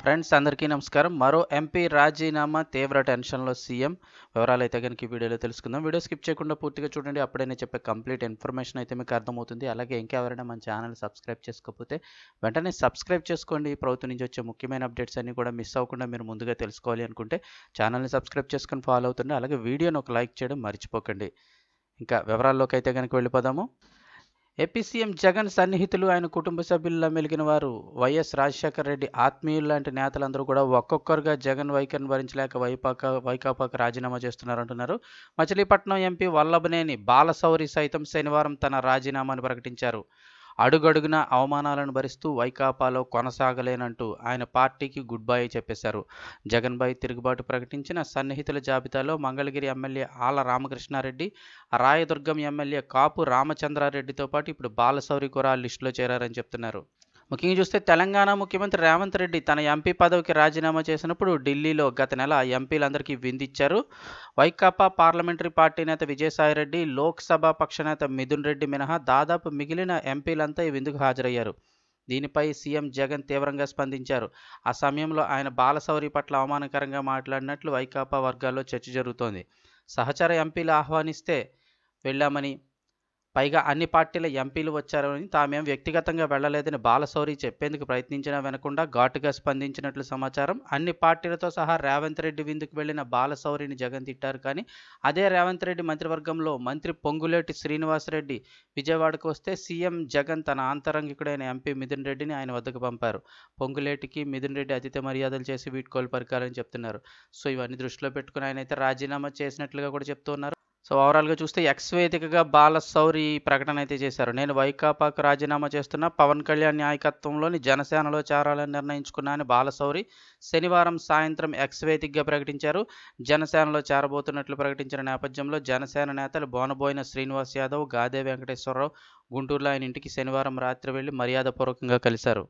Friends అందరికీ నమస్కారం. మరో ఎంపీ రాజీనామా తీవ్ర టెన్షన్లో సీఎం. వివరాలు అయితే కనుక వీడియోలో తెలుసుకుందాం. వీడియో స్కిప్ చేయకుండా పూర్తిగా చూడండి. అప్పుడే నేను చెప్పే కంప్లీట్ ఇన్ఫర్మేషన్ అయితే మీకు అర్థమవుతుంది. అలాగే ఇంకెవరైనా మన ఛానల్ సబ్స్క్రైబ్ చేసుకోకపోతే వెంటనే సబ్స్క్రైబ్ చేసుకోండి. ప్రభుత్వం నుంచి వచ్చే ముఖ్యమైన అప్డేట్స్ అన్ని కూడా మిస్ అవ్వకుండా మీరు ముందుగా తెలుసుకోవాలి అనుకుంటే ఛానల్ని సబ్స్క్రైబ్ చేసుకొని ఫాలో అవుతుండే అలాగే వీడియోని ఒక లైక్ చేయడం మర్చిపోకండి. ఇంకా వివరాల్లోకి అయితే కనుక వెళ్ళిపోదాము. ఏపీసీఎం జగన్ సన్నిహితులు ఆయన కుటుంబ సభ్యుల్లో మెలిగిన వారు వైఎస్ రాజశేఖర రెడ్డి ఆత్మీయులు లాంటి నేతలందరూ కూడా ఒక్కొక్కరుగా జగన్ వైఖరిని భరించలేక వైపాక వైకాపాకు రాజీనామా చేస్తున్నారంటున్నారు. మచిలీపట్నం ఎంపీ వల్లభనేని బాలశౌరి సైతం శనివారం తన రాజీనామాను ప్రకటించారు. అడుగడుగున అవమానాలను భరిస్తూ వైకాపాలో కొనసాగలేనంటూ ఆయన పార్టీకి గుడ్ బై చెప్పేశారు. జగన్ భాయ్ తిరుగుబాటు ప్రకటించిన సన్నిహితుల జాబితాలో మంగళగిరి ఎమ్మెల్యే ఆల రామకృష్ణారెడ్డి రాయదుర్గం ఎమ్మెల్యే కాపు రామచంద్రారెడ్డితో పాటు ఇప్పుడు బాలశౌరి కూడా లిస్టులో చేరారని చెప్తున్నారు. ముఖ్యంగా చూస్తే తెలంగాణ ముఖ్యమంత్రి రేవంత్ రెడ్డి తన ఎంపీ పదవికి రాజీనామా చేసినప్పుడు ఢిల్లీలో గత నెల ఎంపీలందరికీ విందిచ్చారు. వైకాపా పార్లమెంటరీ పార్టీ నేత విజయసాయిరెడ్డి లోక్సభ పక్షనేత మిథున్ రెడ్డి మినహా దాదాపు మిగిలిన ఎంపీలంతా ఈ విందుకు హాజరయ్యారు. దీనిపై సీఎం జగన్ తీవ్రంగా స్పందించారు. ఆ సమయంలో ఆయన బాలసౌరి పట్ల అవమానకరంగా మాట్లాడినట్లు వైకాపా వర్గాల్లో చర్చ జరుగుతోంది. సహచర ఎంపీలు ఆహ్వానిస్తే వెళ్ళామని పైగా అన్ని పార్టీల ఎంపీలు వచ్చారని తామేం వ్యక్తిగతంగా వెళ్ళలేదని బాలశౌరి చెప్పేందుకు ప్రయత్నించినా వినకుండా ఘాటుగా స్పందించినట్లు సమాచారం. అన్ని పార్టీలతో సహా రేవంత్ రెడ్డి విందుకు వెళ్ళిన బాలశౌరిని జగన్ తిట్టారు కానీ అదే రేవంత్ రెడ్డి మంత్రివర్గంలో మంత్రి పొంగులేటి శ్రీనివాసరెడ్డి విజయవాడకు వస్తే సీఎం జగన్ తన ఆంతరంగికుడైన ఎంపీ మిథున్ రెడ్డిని ఆయన వద్దకు పంపారు. పొంగులేటికి మిథున్ రెడ్డి అతిథి మర్యాదలు చేసి వీడ్కోలు పరికారని చెప్తున్నారు. సో ఇవన్నీ దృష్టిలో పెట్టుకుని ఆయన అయితే రాజీనామా చేసినట్లుగా కూడా చెప్తున్నారు. సో ఓవరాల్గా చూస్తే ఎక్స్ వేదికగా బాలశౌరి ప్రకటన అయితే చేశారు. నేను వైకాపాకు రాజీనామా చేస్తున్న పవన్ కళ్యాణ్ నాయకత్వంలోని జనసేనలో చేరాలని నిర్ణయించుకున్నా అని బాలశౌరి శనివారం సాయంత్రం ఎక్స్ వేదికగా ప్రకటించారు. జనసేనలో చేరబోతున్నట్లు ప్రకటించిన నేపథ్యంలో జనసేన నేతలు బోనబోయిన శ్రీనివాస్ యాదవ్ గాదే వెంకటేశ్వరరావు గుంటూరులో ఆయన ఇంటికి శనివారం రాత్రి వెళ్ళి మర్యాదపూర్వకంగా కలిశారు.